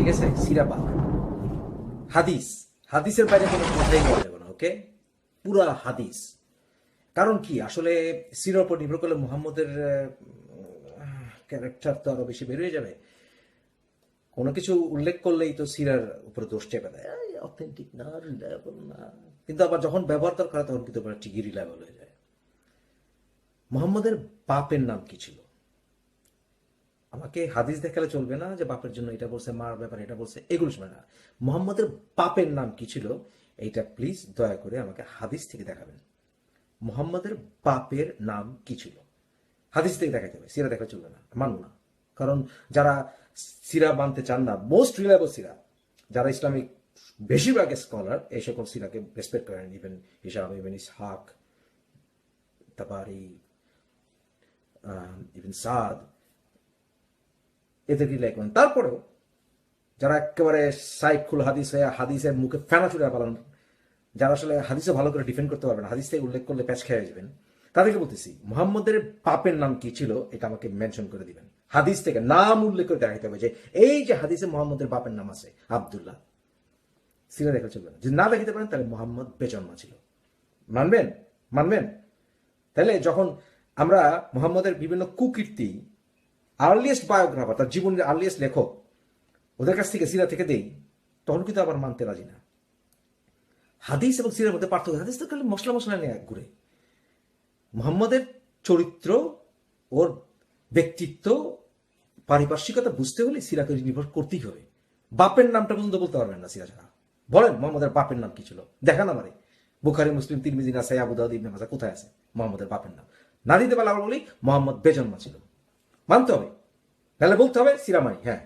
ঠিক আছে? সিরা বাদ হাদিস। হাদিসের বাইরে কোনো কথাই বলা যাবে না, ওকে? পুরা হাদিস। কারণ কি? আসলে সিরার উপর নির্ভর করলে মুহাম্মদের ক্যারেক্টার তো আরও বেশি বেরিয়ে যাবে। কোনো কিছু উল্লেখ করলেই তো সিরার উপরে দোষ চেপে দেয়। অথেন্টিক না রিলায়েবল না। কিন্তু আবার যখন ব্যবহার দরকার তখন কিন্তু ঠিকই রিলায়েবল হয়ে যায়। মোহাম্মদের বাপের নাম কি ছিল? আমাকে হাদিস দেখালে চলবে না যে বাপের জন্য এটা বলছে, মার ব্যাপারে এটা বলছে, এগুলো শোনে না। মোহাম্মদের বাপের নাম কি ছিল? এইটা প্লিজ দয়া করে আমাকে হাদিস থেকে দেখাবেন। মোহাম্মদের বাপের নাম কি ছিল? হাদিস থেকে দেখাতে হবে, সিরা দেখা চলবে না, মানব না। কারণ যারা সিরা মানতে চান না মোস্ট রিলায়েবল সিরা, যারা ইসলামিক বেশিরভাগ স্কলার এই সকল সিরাকে রেসপেক্ট করেন Ibn Hisham Ibn Ishaq, Tabari Ibn Saad এদেরকে লাইক করেন তারপরেও যারা একেবারে সাইকুল হাদিস হয়ে হাদিসের মুখে ফেনা চুরে পালান, যারা আসলে হাদিসে ভালো করে ডিফেন্ড করতে পারবেন হাদিস থেকে উল্লেখ করলে প্যাচ খেয়ে যাবেন তাদেরকে বলতেছি, মোহাম্মদের পাপের নাম কি ছিল? এটা আমাকে মেনশন করে দিবেন। হাদিস থেকে নাম উল্লেখ করে দেখাতে হবে যে, এই যে হাদিসে মোহাম্মদের বাপের নাম আছে, আবদুল্লাহ সিরা দেখা চলবে না। যদি না দেখাতে পারেন, তাহলে মোহাম্মদ বেজন্মা ছিল। মানবেন? মানবেন? তাহলে যখন আমরা মোহাম্মদের বিভিন্ন কুকীর্তি আর্লিয়েস্ট বায়োগ্রাফার তার জীবনের আর্লিয়েস্ট লেখক, ওদের কাছ থেকে সিরা থেকে দেই, তখন কিন্তু আবার মানতে রাজি না। হাদিস এবং সিরার মধ্যে পার্থক্য, হাদিস তো খালি মশলা মশলা নিয়ে ঘুরে। মোহাম্মদের চরিত্র, ওর ব্যক্তিত্ব, পারিপার্শ্বিকতা বুঝতে হলে সিরাকে নির্ভর করতেই হবে। বাপের নামটা পর্যন্ত বলতে পারবেন না সিরা ছাড়া। বলেন, মোহাম্মদের বাপের নাম কি ছিল? দেখান আমারে। বুখারি, মুসলিম, তিরমিজি, নাসাই আবু দাউদ ইবনে মাজাহ কোথায় আছে? মোহাম্মদের বাপের নাম। না দিতে পারলে আবার বলি, মোহাম্মদ বেজন্মা ছিল। মানতে হবে। তাহলে বলতে হবে সিরামাই হ্যাঁ।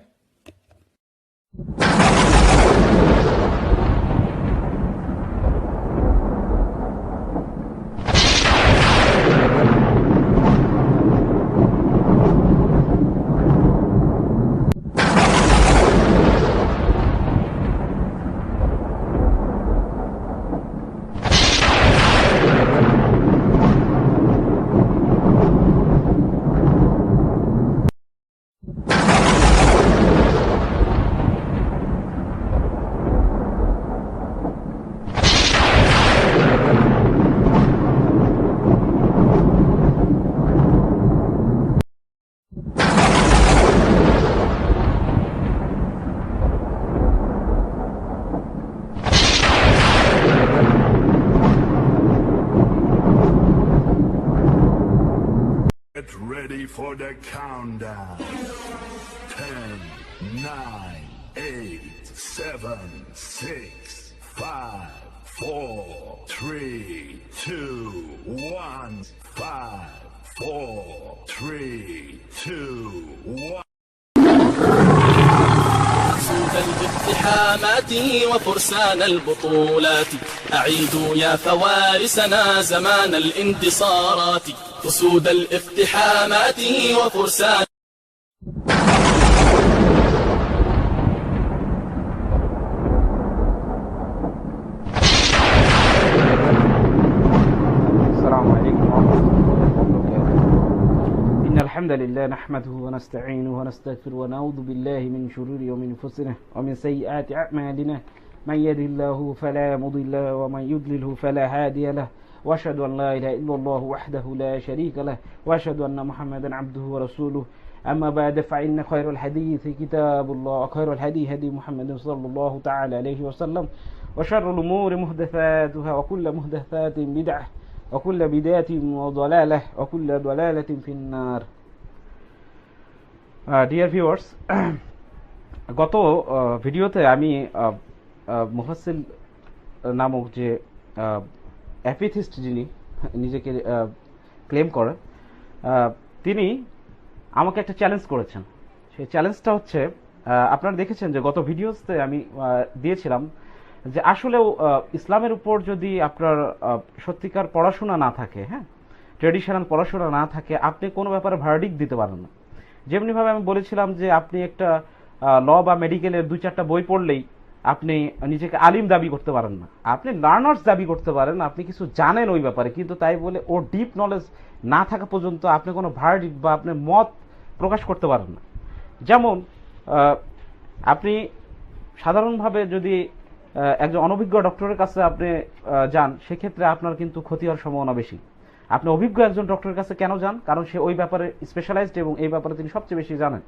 The countdown. الاقتحامات وفرسان البطولات. أعيدوا يا فوارسنا زمان الانتصارات. أسود الاقتحامات وفرسان الحمد لله نحمده ونستعينه ونستغفره ونعوذ بالله من شرور أنفسنا ومن سيئات أعمالنا. من يهد الله فلا مضل له ومن يضلله فلا هادي له. وأشهد أن لا إله إلا الله وحده لا شريك له. وأشهد أن محمدا عبده ورسوله. أما بعد فإن خير الحديث كتاب الله وخير الهدي هدي محمد صلى الله تعالى عليه وسلم. وشر الأمور محدثاتها وكل محدثات بدعة وكل بداية وضلالة وكل ضلالة في النار. ডিয়ার ভিউয়ার্স গত ভিডিওতে আমি মুহাসিল নামক যে অ্যাপিথিস্ট যিনি, নিজেকে ক্লেম করেন তিনি আমাকে একটা চ্যালেঞ্জ করেছেন। সেই চ্যালেঞ্জটা হচ্ছে আপনারা দেখেছেন যে গত ভিডিওতে আমি দিয়েছিলাম যে আসলেও ইসলামের উপর যদি আপনার সত্যিকার পড়াশোনা না থাকে হ্যাঁ ট্রেডিশনাল পড়াশোনা না থাকে, আপনি কোনো ব্যাপারে ভার্ডিক দিতে পারেন না। যেমনিভাবে আমি বলেছিলাম যে আপনি একটা ল বা মেডিকেলের দুই চারটা বই পড়লেই আপনি নিজেকে আলিম দাবি করতে পারেন না। আপনি লার্নার্স দাবি করতে পারেন, আপনি কিছু জানেন ওই ব্যাপারে, কিন্তু তাই বলে ওর ডিপ নলেজ না থাকা পর্যন্ত আপনি কোনো ভার্ডিক বা আপনি মত প্রকাশ করতে পারেন না। যেমন আপনি সাধারণভাবে যদি একজন অনভিজ্ঞ ডক্টরের কাছে আপনি যান, সেক্ষেত্রে আপনার কিন্তু ক্ষতি হওয়ার সম্ভাবনা বেশি। আপনি অভিজ্ঞ একজন ডক্টরের কাছে কেন যান? কারণ সে ওই ব্যাপারে স্পেশালাইজড এবং এই ব্যাপারে তিনি সবচেয়ে বেশি জানেন।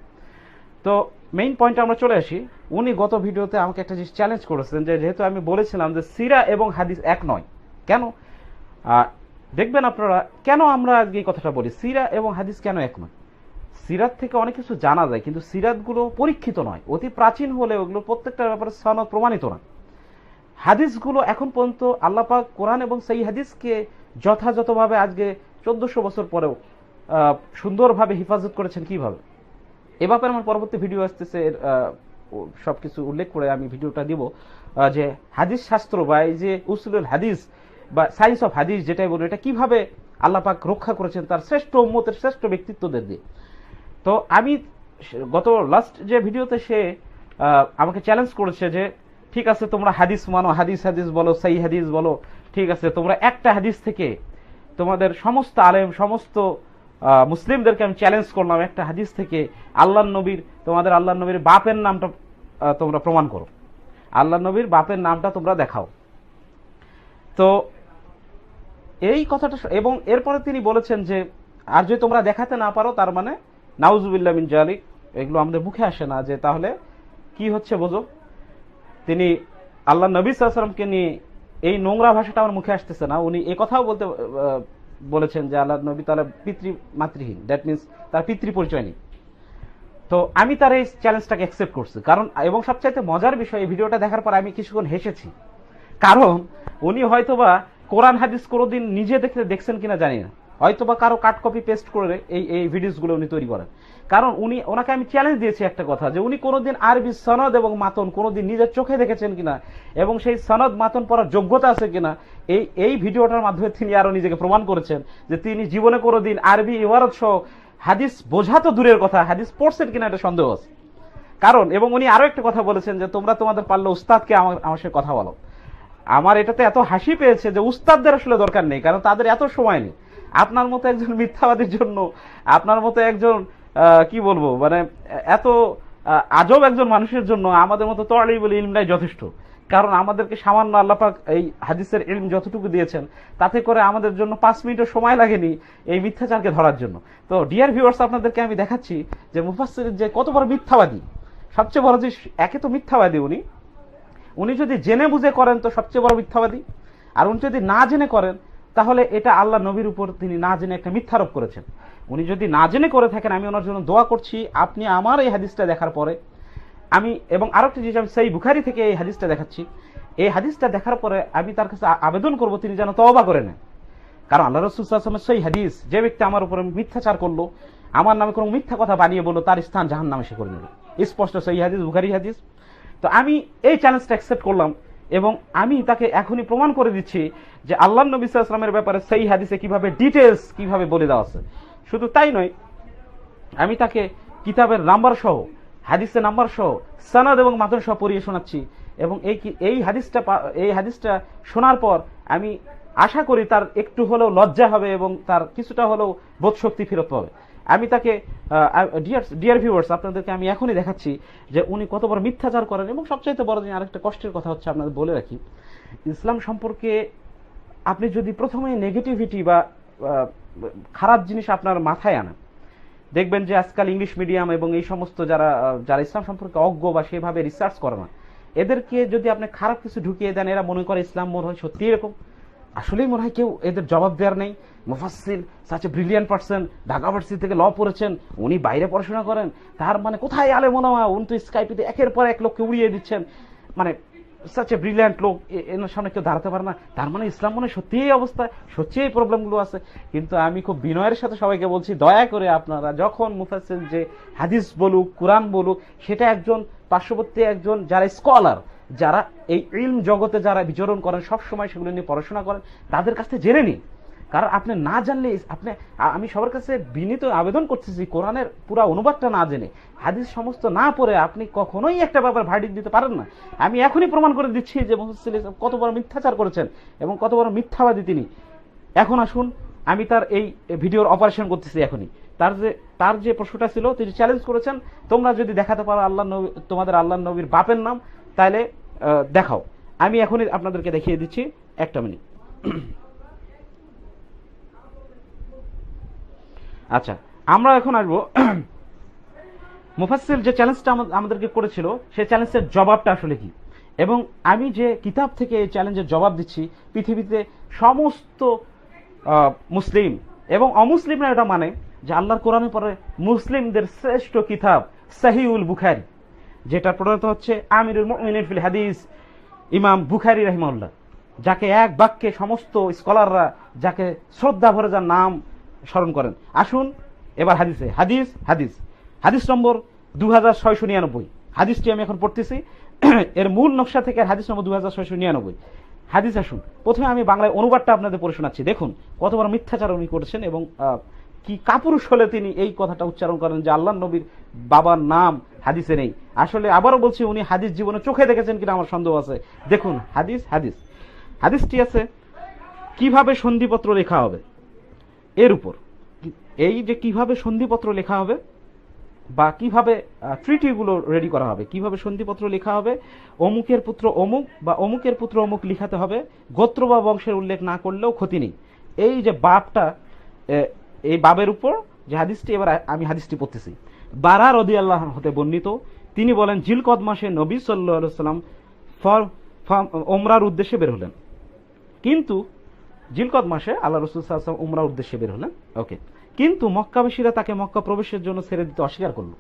তো মেইন পয়েন্টে আমরা চলে আসি। উনি গত ভিডিওতে আমাকে একটা জিনিস চ্যালেঞ্জ করেছেন যে যেহেতু আমি বলেছিলাম যে সিরা এবং হাদিস এক নয়। কেন? দেখবেন আপনারা, কেন আমরা আজকে এই কথাটা বলি? সিরা এবং হাদিস কেন এক নয়? সিরাত থেকে অনেক কিছু জানা যায়, কিন্তু সিরাতগুলো পরীক্ষিত নয়। অতি প্রাচীন হলে ওগুলো প্রত্যেকটা ব্যাপারে সনদ প্রমাণিত না। হাদিসগুলো এখন পর্যন্ত আল্লাপাক কোরআন এবং সেই হাদিসকে যথাযথভাবে আজকে চোদ্দশো বছর পরেও সুন্দরভাবে হেফাজত করেছেন কীভাবে? এ ব্যাপারে আমার পরবর্তী ভিডিও আসতেছে এর, আহ, ও- সবকিছু উল্লেখ করে আমি ভিডিওটা দিব যে হাদিস শাস্ত্র বা এই যে উসুলুল হাদিস বা সায়েন্স অফ হাদিস যেটাই বলি এটা কীভাবে আল্লাপাক রক্ষা করেছেন তার শ্রেষ্ঠ উম্মতের শ্রেষ্ঠ ব্যক্তিত্বদের দিয়ে। তো আমি গত লাস্ট যে ভিডিওতে সে আমাকে চ্যালেঞ্জ করেছে যে ঠিক আছে, তোমরা হাদিস মানো, হাদিস হাদিস বলো, সেই হাদিস বলো, ঠিক আছে, তোমরা একটা হাদিস থেকে তোমাদের সমস্ত আলেম, সমস্ত মুসলিমদেরকে আমি চ্যালেঞ্জ করলাম, একটা হাদিস থেকে আল্লাহ নবীর, তোমাদের আল্লাহ নবীর বাপের নামটা তোমরা প্রমাণ করো। আল্লাহ নবীর বাপের নামটা তোমরা দেখাও। তো এই কথাটা এবং এরপরে তিনি বলেছেন যে, আর যদি তোমরা দেখাতে না পারো, তার মানে নাউজুবিল্লাহ মিন জালিক, এগুলো আমাদের মুখে আসে না, যে তাহলে কি হচ্ছে বোঝো? তিনি আল্লাহ নবী সাল্লামকে নিয়ে এই নোংরা ভাষাটা আমার মুখে আসতেছে না। উনি এ কথাও বলতে বলেছেন যে আল্লাহ নবী তাহলে পিতৃ মাতৃহীন। দ্যাট মিনস তার পিতৃ পরিচয় নেই। তো আমি তার এই চ্যালেঞ্জটাকে অ্যাকসেপ্ট করছি। কারণ, এবং সবচাইতে মজার বিষয়, এই ভিডিওটা দেখার পর আমি কিছুক্ষণ হেসেছি। কারণ, উনি হয়তোবা কোরআন, হাদিস কোনোদিন নিজে দেখতে দেখছেন কিনা জানি না। হয়তোবা কারও কাট কপি পেস্ট করে এই এই ভিডিওসগুলো উনি তৈরি করেন। কারণ উনি, ওনাকে আমি চ্যালেঞ্জ দিয়েছি একটা কথা, যে উনি কোনোদিন আরবি সনদ এবং মাতন কোনোদিন নিজের চোখে দেখেছেন কিনা, এবং সেই সনদ মাতন পড়ার যোগ্যতা আছে কিনা, এই এই ভিডিওটার মাধ্যমে তিনি আরও নিজেকে প্রমাণ করেছেন, যে তিনি জীবনে কোনোদিন আরবি ইবারত সহ হাদিস বোঝা তো দূরের কথা, হাদিস পড়ছেন কিনা এটা সন্দেহ আছে। কারণ, এবং উনি আরও একটা কথা বলেছেন, যে তোমরা তোমাদের পারলে উস্তাদকে আমার আমার সাথে কথা বলো। আমার এটাতে এত হাসি পেয়েছে যে উস্তাদদের আসলে দরকার নেই, কারণ তাদের এত সময় নেই। আপনার মতো একজন মিথ্যাবাদীর জন্য, আপনার মতো একজন কি বলব মানে এত আজব একজন মানুষের জন্য আমাদের মতো তলিবুল ইলমটাই যথেষ্ট। কারণ আমাদেরকে সামান্য আল্লাপাক এই হাদিসের ইলম যতটুকু দিয়েছেন, তাতে করে আমাদের জন্য পাঁচ মিনিটও সময় লাগেনি এই মিথ্যাচারকে ধরার জন্য। তো ডিয়ার ভিউয়ার্স আপনাদেরকে আমি দেখাচ্ছি যে মুফাসসির যে কত বড় মিথ্যাবাদী, সবচেয়ে বড় যে একে তো মিথ্যাবাদী উনি। উনি যদি জেনে বুঝে করেন তো সবচেয়ে বড় মিথ্যাবাদী। আর উনি যদি না জেনে করেন তাহলে এটা আল্লাহ নবীর উপর তিনি না জেনে একটা মিথ্যারোপ করেছেন। উনি যদি না জেনে করে থাকেন, আমি ওনার জন্য দোয়া করছি, আপনি আমার এই হাদিসটা দেখার পরে, আমি এবং আরেকটা জিনিস আমি সেই বুখারি থেকে এই হাদিসটা দেখাচ্ছি। এই হাদিসটা দেখার পরে আমি তার কাছে আবেদন করব, তিনি যেন তওবা করে নেন। কারণ আল্লাহ রসুলের সেই হাদিস, যে ব্যক্তি আমার উপরে মিথ্যাচার করল, আমার নামে কোনো মিথ্যা কথা বানিয়ে বলল, তার স্থান জাহান নামে সে করে নিল স্পষ্ট সেই হাদিস, বুখারি হাদিস। তো আমি এই চ্যালেঞ্জটা অ্যাকসেপ্ট করলাম। এবং আমি তাকে এখনই প্রমাণ করে দিচ্ছি যে আল্লাহ নবী ইসলামের ব্যাপারে সেই হাদিসে কীভাবে ডিটেলস কীভাবে বলে দেওয়া আছে। শুধু তাই নয়, আমি তাকে কিতাবের নাম্বার সহ, হাদিসের নাম্বার সহ, সনদ এবং মাতন সহ পড়িয়ে শোনাচ্ছি এবং এই এই হাদিসটা এই হাদিসটা শোনার পর আমি আশা করি তার একটু হলেও লজ্জা হবে এবং তার কিছুটা হলেও বোধশক্তি ফেরত পাবে। আমি তাকে ডিয়ার ডিয়ার ভিউয়ার্স আপনাদেরকে আমি এখনই দেখাচ্ছি যে উনি কত বড় মিথ্যাচার করেন এবং সবচাইতে বড় জিনিস আরেকটা কষ্টের কথা হচ্ছে আপনাদের বলে রাখি, ইসলাম সম্পর্কে আপনি যদি প্রথমে নেগেটিভিটি বা খারাপ জিনিস আপনার মাথায় আনেন, দেখবেন যে আজকাল ইংলিশ মিডিয়াম এবং এই সমস্ত যারা যারা ইসলাম সম্পর্কে অজ্ঞ বা সেভাবে রিসার্চ করে না, এদেরকে যদি আপনি খারাপ কিছু ঢুকিয়ে দেন, এরা মনে করে ইসলাম মনে হয় সত্যি এরকম। আসলেই মনে হয় কেউ এদের জবাব দেওয়ার নেই। Mufassil such a brilliant person Dhaka varsity থেকে ল পড়েছেন, উনি বাইরে পড়াশোনা করেন, তার মানে কোথায় আলে মনে হয় উনি তো স্কাইপিতে একের পর এক লোককে উড়িয়ে দিচ্ছেন। মানে সাচ এ ব্রিলিয়ান্ট লোক এনার সামনে কেউ দাঁড়াতে পারে না। তার মানে ইসলাম মনে সত্যি এই অবস্থা সত্যি এই প্রবলেমগুলো আছে। কিন্তু আমি খুব বিনয়ের সাথে সবাইকে বলছি, দয়া করে আপনারা যখন মুফাসিল যে হাদিস বলুক, কোরআন বলুক, সেটা একজন পার্শ্ববর্তী একজন যারা স্কলার যারা এই ইলম জগতে যারা বিচরণ করেন সব সময় সেগুলো নিয়ে পড়াশোনা করেন, তাদের কাছ থেকে জেনে নিন। কারণ আপনি না জানলে আপনি আমি সবার কাছে বিনীত আবেদন করতেছি, কোরআনের পুরো অনুবাদটা না জেনে। হাদিস সমস্ত না পড়ে আপনি কখনোই একটা ব্যাপার ভার্ডিক দিতে পারেন না। আমি এখনই প্রমাণ করে দিচ্ছি যে সাল্লাল্লাহু কত বড় মিথ্যাচার করেছেন এবং কত বড় মিথ্যাবাদী তিনি। এখন আসুন, আমি তার এই ভিডিওর অপারেশন করতেছি এখনই। তার যে তার যে প্রশ্নটা ছিল, তিনি চ্যালেঞ্জ করেছেন। তোমরা যদি দেখাতে পারো আল্লাহ নবী তোমাদের আল্লাহ নবীর বাপের নাম, তাহলে দেখাও। আমি এখনই আপনাদেরকে দেখিয়ে দিচ্ছি, একটা মিনিট। আচ্ছা আমরা এখন আসব। মুফাসসিল যে চ্যালেঞ্জটা আমাদেরকে করেছিল সেই চ্যালেঞ্জের জবাবটা আসলে কি? এবং আমি যে কিতাব থেকে এই চ্যালেঞ্জের জবাব দিচ্ছি, পৃথিবীতে সমস্ত মুসলিম এবং অমুসলিমরা এটা মানে যে আল্লাহর কোরআনে পরে মুসলিমদের শ্রেষ্ঠ কিতাব সাহিউল বুখারি যেটা প্রণত হচ্ছে আমিরুল মুমিনিন ফিল হাদিস, ইমাম বুখারি রহিমাউল্লাহ যাকে এক বাক্যে সমস্ত স্কলাররা যাকে শ্রদ্ধা ভরে যার নাম স্মরণ করেন। আসুন, এবার হাদিসে, হাদিস হাদিস। হাদিস নম্বর দু হাজার ছয়শো নিরানব্বই। হাদিসটি আমি এখন পড়তেছি। এর মূল নকশা থেকে হাদিস নম্বর দু হাজার ছয়শো নিরানব্বই। হাদিস আসুন। প্রথমে আমি বাংলায় অনুবাদটা আপনাদের পড়ে শোনাচ্ছি। দেখুন, কত বড় মিথ্যাচার উনি করেছেন এবং কি কাপুরুষ হলে তিনি এই কথাটা উচ্চারণ করেন যে আল্লাহ নবীর বাবার নাম হাদিসে নেই। আসলে আবারও বলছি, উনি হাদিস জীবনে চোখে দেখেছেন কিনা আমার সন্দেহ আছে। দেখুন, হাদিস হাদিস। হাদিসটি আছে, কীভাবে সন্ধিপত্র লেখা হবে? এর উপর। এই যে কীভাবে সন্ধিপত্র লেখা হবে, বা কীভাবে ট্রিটিগুলো রেডি করা হবে, কীভাবে সন্ধিপত্র লেখা হবে, অমুকের পুত্র অমুক বা অমুকের পুত্র অমুক লিখাতে হবে, গোত্র বা বংশের উল্লেখ না করলেও ক্ষতি নেই। এই যে বাপটা এই বাবের উপর যে হাদিসটি, এবার আমি হাদিসটি পড়তেছি। বারা রদি আল্লাহ হতে বর্ণিত, তিনি বলেন, জিলকদ মাসে নবী সাল্লাহ সাল্লাম ফর ওমরার উদ্দেশ্যে বের হলেন। কিন্তু জিলকদ মাসে আল্লাহ রসুল সাল্লাম উমরার উদ্দেশ্যে বের হলেন। ওকে। কিন্তু মক্কাবাসীরা তাকে মক্কা প্রবেশের জন্য ছেড়ে দিতে অস্বীকার করল।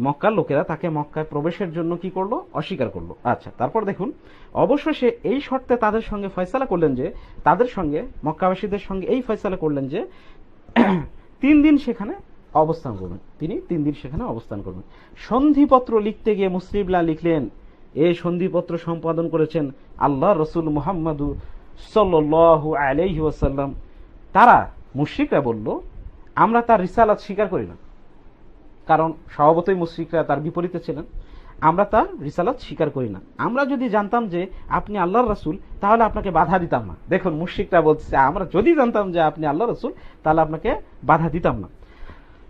মক্কার লোকেরা তাকে মক্কায় প্রবেশের জন্য কি করল? অস্বীকার করল। আচ্ছা তারপর দেখুন, অবশেষে এই শর্তে তাদের সঙ্গে ফয়সালা করলেন যে, তাদের সঙ্গে মক্কাবাসীদের সঙ্গে এই ফয়সালা করলেন যে, তিন দিন সেখানে অবস্থান করবেন। তিনি তিন দিন সেখানে অবস্থান করবেন। সন্ধিপত্র লিখতে গিয়ে মুসলিমরা লিখলেন এই সন্ধিপত্র সম্পাদন করেছেন আল্লাহ রসুল মুহাম্মাদু সাল্লাল্লাহু আলাইহি ওয়াসাল্লাম, তারা মুশরিকরা বলল, আমরা তার রিসালাত স্বীকার করি না। কারণ স্বভাবতই মুশরিকরা তার বিপরীতে ছিলেন। আমরা তার রিসালাত স্বীকার করি না। আমরা যদি জানতাম যে আপনি আল্লাহর রসুল, তাহলে আপনাকে বাধা দিতাম না। দেখুন, মুশরিকরা বলছে, আমরা যদি জানতাম যে আপনি আল্লাহ রসুল, তাহলে আপনাকে বাধা দিতাম না।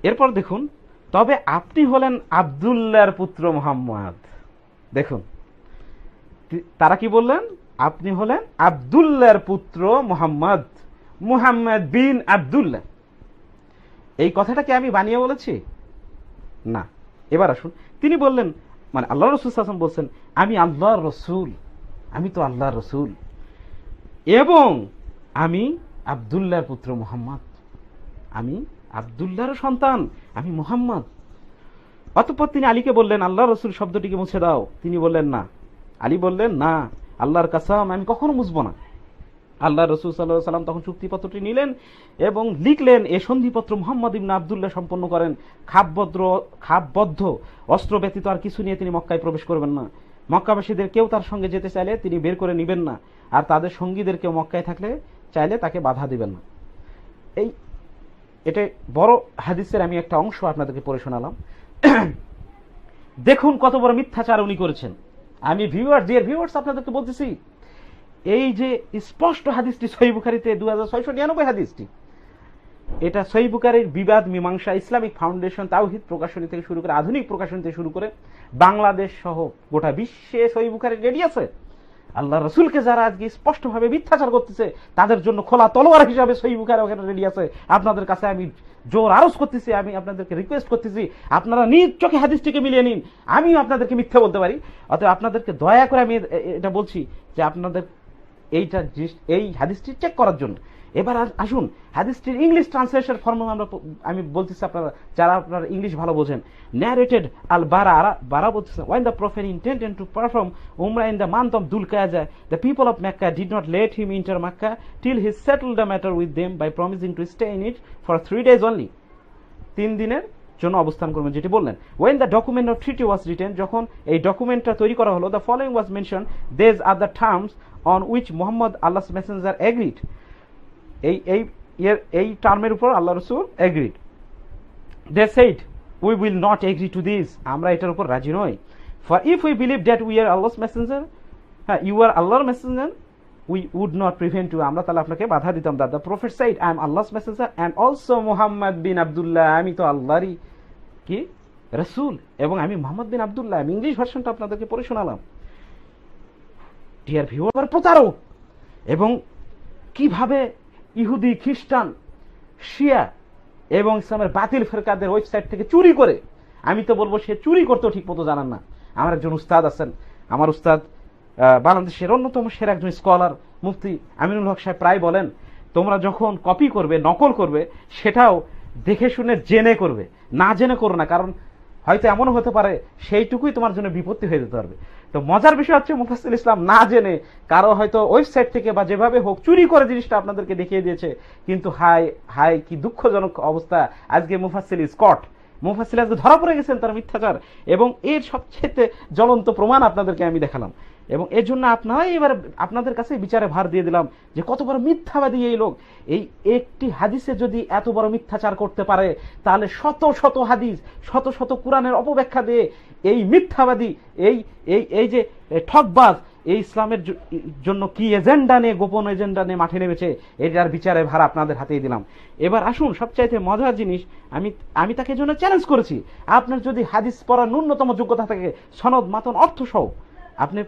এরপর দেখুন, তবে আপনি হলেন আবদুল্লাহর পুত্র মোহাম্মদ। দেখুন তারা কি বললেন? আপনি হলেন আবদুল্লাহর পুত্র মোহাম্মদ, মুহাম্মদ বিন আবদুল্লাহ। এই কথাটা কি আমি বানিয়ে বলেছি? না। এবার আসুন। তিনি বললেন মানে আল্লাহ রসুল হাসান বলছেন, আমি আল্লাহর রসুল। আমি তো আল্লাহর রসুল। এবং আমি আবদুল্লাহর পুত্র মোহাম্মদ। আমি আবদুল্লাহর সন্তান। আমি মোহাম্মদ। অতঃপর তিনি আলীকে বললেন আল্লাহ রসুল শব্দটিকে মুছে দাও। তিনি বললেন, না। আলী বললেন, না। আল্লাহর কাসাম, আমি কখনো মুছবো না। আল্লাহ রসুল সাল্লাহ সাল্লাম তখন চুক্তিপত্রটি নিলেন এবং লিখলেন, এ সন্ধিপত্র মোহাম্মদ ইবনা আবদুল্লাহ সম্পন্ন করেন। খাপবদ্র, খাপবদ্ধ, অস্ত্র ব্যতীত আর কিছু নিয়ে তিনি মক্কায় প্রবেশ করবেন না। মক্কাবাসীদের কেউ তার সঙ্গে যেতে চাইলে তিনি বের করে নেবেন না। আর তাদের সঙ্গীদের কেউ মক্কায় থাকলে চাইলে তাকে বাধা দিবেন না। এই, এটা বড় হাদিসের আমি একটা অংশ আপনাদেরকে পড়ে শোনালাম। দেখুন কত বড় মিথ্যাচার উনি করেছেন। আমি ভিউয়ার ডিয়ার ভিউয়ার্স আপনাদেরকে বলতেছি, এই যে স্পষ্ট হাদিসটি সহি বুখারিতে দু হাজার ছয়শো নিরানব্বই হাদিসটি, এটা সহি বিবাদ, মীমাংসা, ইসলামিক ফাউন্ডেশন, তাওহিদ প্রকাশনী থেকে শুরু করে, আধুনিক প্রকাশনী থেকে শুরু করে, বাংলাদেশ সহ গোটা বিশ্বে সহি বুখারি রেডি আছে আল্লাহ রসুলকে যারা আজকে স্পষ্টভাবে মিথ্যাচার করতেছে, তাদের জন্য খোলা তলোয়ার হিসাবে সহি বুখারি ওখানে রেডি আছে। আপনাদের কাছে আমি জোর আরজ করতেছি, আমি আপনাদেরকে রিকোয়েস্ট করতেছি, আপনারা নিজ চোখে হাদিসটিকে মিলিয়ে নিন, আমিও আপনাদেরকে মিথ্যা বলতে পারি। অতএব আপনাদেরকে দয়া করে আমি এটা বলছি যে আপনাদের এইটা এই হাদিসটি চেক করার জন্য এবার আসুন, হাদিসটির ইংলিশ ট্রান্সলেশন ফর্ম আমরা আমি বলতেছি আপনারা, যারা আপনারা ইংলিশ ভালো বোঝেন। ন্যারেটেড আল বারা বারা বলতেছেন when the prophet intended to perform উমরা ইন দ্য মান্থ অফ দুল কাজা the people of Mecca did not let him enter Makkah till he settle the matter with them by promising to stay in it for three days only তিন দিনের জন্য অবস্থান করবেন, যেটি বললেন। When the document of treaty was written যখন এই ডকুমেন্টটা তৈরি করা হলো the following was mention these are the terms on which Muhammad Allah messenger agreed এই এই এর এই টার্মের উপর আল্লাহ রসুল agreed they said we will not agree to this আমরা এটার উপর রাজি নই। For if we believe that we are Allah's messenger হ্যাঁ ইউ আর আল্লাহর messenger we would not prevent you আমরা তাহলে আপনাকে বাধা দিতাম। That the prophet said I am Allah's messenger and also Muhammad bin Abdullah আমি তো আল্লাহরই কি? রসুল। এবং আমি মোহাম্মদ বিন আবদুল্লাহ আমি ইংলিশ ভার্সনটা আপনাদেরকে পড়ে শোনালাম। ডিয়ার ভিউয়ার প্রতারক! এবং কীভাবে ইহুদি খ্রিস্টান, শিয়া এবং ইসলামের বাতিল ফেরকাদের ওয়েবসাইট থেকে চুরি করে, আমি তো বলব সে চুরি করতেও ঠিক মতো জানান না। আমার একজন উস্তাদ আছেন, আমার উস্তাদ বাংলাদেশের অন্যতম সেরা একজন স্কলার মুফতি আমিনুল হক সাহেব প্রায় বলেন, তোমরা যখন কপি করবে, নকল করবে, সেটাও দেখে শুনে জেনে করবে। না জেনে করো না, কারণ হয়তো এমনও হতে পারে, সেইটুকুই তোমার জন্য বিপত্তি হয়ে যেতে পারবে। তো মজার বিষয় হচ্ছে মুফাসিল ইসলাম না জেনে কারও হয়তো ওয়েবসাইট থেকে বা যেভাবে হোক চুরি করে জিনিসটা আপনাদেরকে দেখিয়ে দিয়েছে, কিন্তু হাই হাই কি দুঃখজনক অবস্থা আজকে মুফাসিল স্কট মুফাসিল আজকে ধরা পড়ে গেছেন তার মিথ্যাচার এবং এর সবচেয়ে জ্বলন্ত প্রমাণ আপনাদেরকে আমি দেখালাম। এবং এর জন্য আপনারাই এবার আপনাদের কাছে বিচারে ভার দিয়ে দিলাম যে কত বড় মিথ্যাবাদী এই লোক। এই একটি হাদিসে যদি এত বড় মিথ্যাচার করতে পারে, তাহলে শত শত হাদিস, শত শত কোরআনের অপব্যাখ্যা দিয়ে এই মিথ্যাবাদী, এই এই এই যে ঠকবাজ, এই ইসলামের জন্য কি এজেন্ডা নিয়ে, গোপন এজেন্ডা নিয়ে মাঠে নেমেছে, এটার বিচারে ভার আপনাদের হাতেই দিলাম। এবার আসুন, সবচাইতে মজার জিনিস, আমি আমি তাকে জন্য চ্যালেঞ্জ করেছি। আপনার যদি হাদিস পড়ার ন্যূনতম যোগ্যতা থাকে, সনদ, মাতন অর্থ সহ আপনি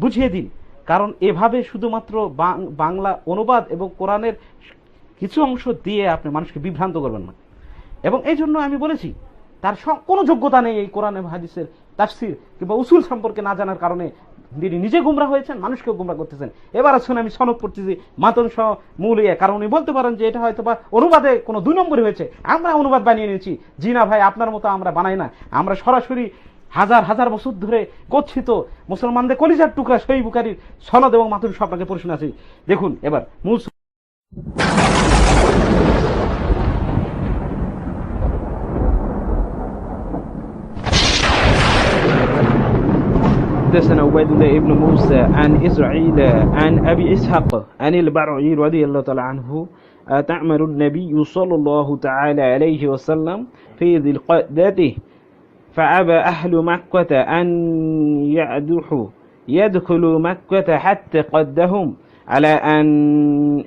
বুঝিয়ে দিন। কারণ এভাবে শুধুমাত্র বাংলা অনুবাদ এবং কোরআনের কিছু অংশ দিয়ে আপনি মানুষকে বিভ্রান্ত করবেন না। এবং এই জন্য আমি বলেছি, তার কোনো যোগ্যতা নেই এই কোরআন হাদিসের তাফসির কিংবা উসুল সম্পর্কে না জানার কারণে তিনি নিজে গুমরা হয়েছেন, মানুষকেও গুমরা করতেছেন। এবার আসুন আমি সনদ পড়তেছি মাতন সহ মূল ইয়ে কারণ উনি বলতে পারেন যে এটা হয়তো বা অনুবাদে কোনো দুই নম্বরই হয়েছে। আমরা অনুবাদ বানিয়ে নিয়েছি। জি না ভাই, আপনার মতো আমরা বানাই না আমরা সরাসরি হাজার হাজার বছর ধরে গচ্ছিত মুসলমানদের কলিজার টুকরা সই বুকারির সনদ এবং মাতুর সব আপনাকে পড়ে শোনাচ্ছি দেখুন এবার মূল حدثنا عبيد الله بن موسى عن إسرائيل عن أبي إسحاق عن البرعي رضي الله تعالى عنه آه، تعمل النبي صلى الله تعالى عليه وسلم في ذي القعدة فأبى أهل مكة أن يعدحوا يدخلوا مكة حتى قدهم على أن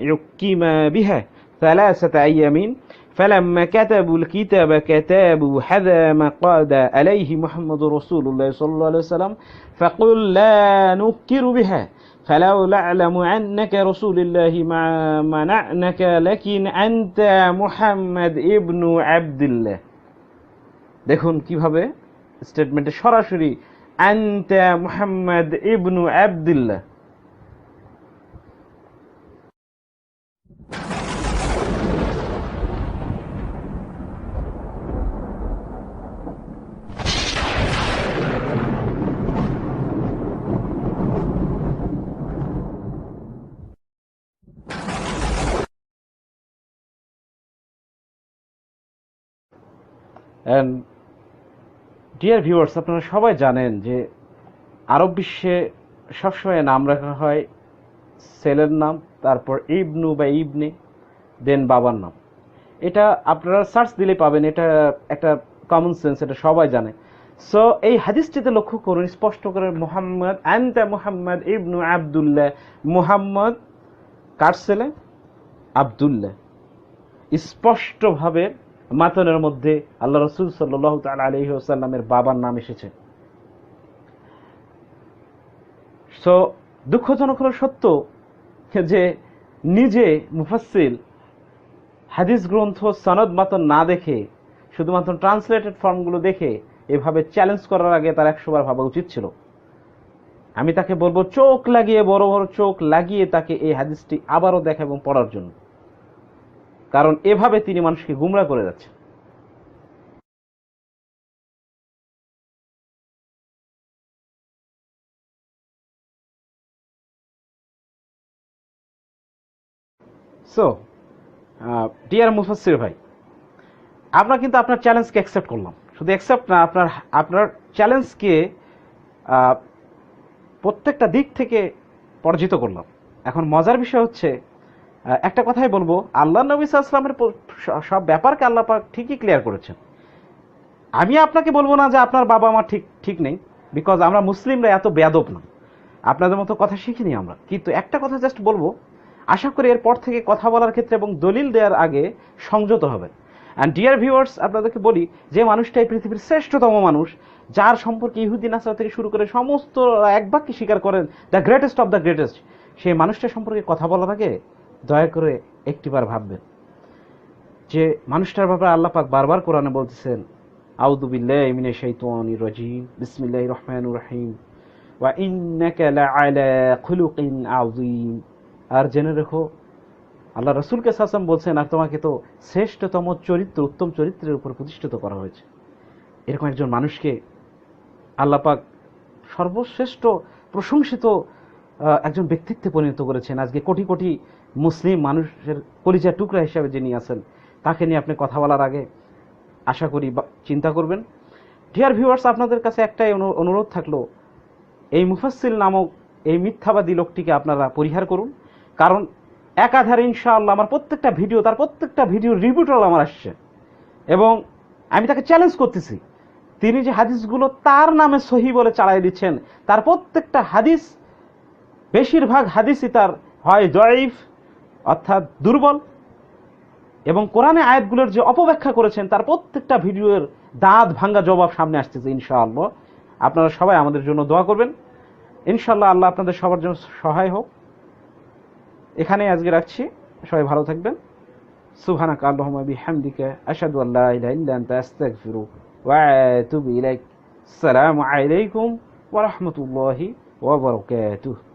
يقيم بها ثلاثة أيام فلما كتبوا الكتاب كتابوا حذا ما قاد عليه محمد رسول الله صلى الله عليه وسلم فقل لا نكر بها فلو نعلم عنك رسول الله ما منعنك لكن أنت محمد ابن عبد الله দেখুন কিভাবে স্টেটমেন্টে সরাসরি আনতা মুহাম্মদ ইবনু আবদুল্লাহ। ডিয়ার ভিউয়ার্স আপনারা সবাই জানেন যে আরব বিশ্বে সবসময় নাম রাখা হয় ছেলের নাম, তারপর ইবনু বা ইবনে, দেন বাবার নাম। এটা আপনারা সার্চ দিলে পাবেন, এটা একটা কমন সেন্স এটা সবাই জানে। সো এই হাদিসটিতে লক্ষ্য করুন, স্পষ্ট করে মোহাম্মদ, আনতা মোহাম্মদ ইবনু আবদুল্লাহ। মোহাম্মদ কার ছেলে? আবদুল্লাহ। স্পষ্টভাবে মাতনের মধ্যে আল্লাহ রসুল সাল্লাহ তাল আলহি আসাল্লামের বাবার নাম এসেছে। সো দুঃখজনক হলো সত্য যে নিজে মুফাসিল হাদিস গ্রন্থ, সনদ মাতন না দেখে, শুধুমাত্র ট্রান্সলেটেড ফর্মগুলো দেখে এভাবে চ্যালেঞ্জ করার আগে তার একশোবার ভাবা উচিত ছিল। আমি তাকে বলব, চোখ লাগিয়ে, বড় বড় চোখ লাগিয়ে তাকে এই হাদিসটি আবারও দেখা এবং পড়ার জন্য। কারণ এভাবে তিনি মানুষকে গুমরা করে যাচ্ছেন। সো ডিয়ার মুফাসির ভাই, আমরা কিন্তু আপনার চ্যালেঞ্জকে অ্যাকসেপ্ট করলাম। শুধু অ্যাকসেপ্ট না, আপনার আপনার চ্যালেঞ্জকে প্রত্যেকটা দিক থেকে পরাজিত করলাম। এখন মজার বিষয় হচ্ছে একটা কথাই বলব আল্লাহ নবী সাল্লামের সব ব্যাপারকে আল্লাহ পাক ঠিকই ক্লিয়ার করেছেন। আমি আপনাকে বলব না যে আপনার বাবা মা ঠিক ঠিক নেই বিকজ আমরা মুসলিমরা এত বেয়াদব না। আপনাদের মতো কথা শিখিনি আমরা। কিন্তু একটা কথা জাস্ট বলব, আশা করি এরপর থেকে কথা বলার ক্ষেত্রে এবং দলিল দেওয়ার আগে সংযত হবেন। অ্যান্ড ডিয়ার ভিউয়ার্স আপনাদেরকে বলি, যে মানুষটা এই পৃথিবীর শ্রেষ্ঠতম মানুষ, যার সম্পর্কে ইহুদি, নাসরা থেকে শুরু করে সমস্ত এক বাক্যে স্বীকার করেন the greatest of the greatest সেই মানুষটা সম্পর্কে কথা বলার আগে দয়া করে একটিবার ভাববেন যে মানুষটার ব্যাপারে আল্লাহ পাক বারবার কোরআনে বলতেছেন, আউযু বিল্লাহি মিনাশ শাইতানির রাজিম, বিসমিল্লাহির রহমানির রহিম, ওয়া ইন্নাকা লাআলা খুলুকিন আযীম। আর জেনে রেখো, আল্লাহ রসুলকে সাসাম বলছেন, আর তোমাকে তো শ্রেষ্ঠতম চরিত্র, উত্তম চরিত্রের উপর প্রতিষ্ঠিত করা হয়েছে। এরকম একজন মানুষকে আল্লাহ পাক সর্বশ্রেষ্ঠ প্রশংসিত একজন ব্যক্তিত্বে পরিণত করেছেন। আজকে কোটি কোটি মুসলিম মানুষের পরিচয় টুকরা হিসাবে যিনি আছেন, তাকে নিয়ে আপনি কথা বলার আগে আশা করি চিন্তা করবেন। ডিয়ার ভিউয়ার্স আপনাদের কাছে একটাই অনু- অনুরোধ থাকল, এই মুফাসসিল নামক এই মিথ্যাবাদী লোকটিকে আপনারা পরিহার করুন। কারণ একাধারে ইনশাআল্লাহ আমার প্রত্যেকটা ভিডিও, তার প্রত্যেকটা ভিডিও রিভিউটাল আমার আসছে। এবং আমি তাকে চ্যালেঞ্জ করতেছি। তিনি যে হাদিসগুলো তার নামে সহি বলে চালাই দিচ্ছেন, তার প্রত্যেকটা হাদিস, বেশিরভাগ হাদিসই তার হয় জয়ীফ অর্থাৎ দুর্বল। এবং কোরআনে আয়াতগুলোর যে অপব্যাখ্যা করেছেন, তার প্রত্যেকটা ভিডিওর দাঁত ভাঙ্গা জবাব সামনে আসতেছে, ইনশাআল্লাহ। আপনারা সবাই আমাদের জন্য দোয়া করবেন। ইনশাআল্লাহ আল্লাহ আপনাদের সবার জন্য সহায় হোক। এখানেই আজকে রাখছি। সবাই ভালো থাকবেন। সুবহানাকা আল্লাহুম্মা বিহামদিকা আশহাদু আল্লা ইলাহা ইল্লা আনতা ইলাইক। আসসালামু আলাইকুম ওয়া রাহমাতুল্লাহি ওয়া বারাকাতুহু।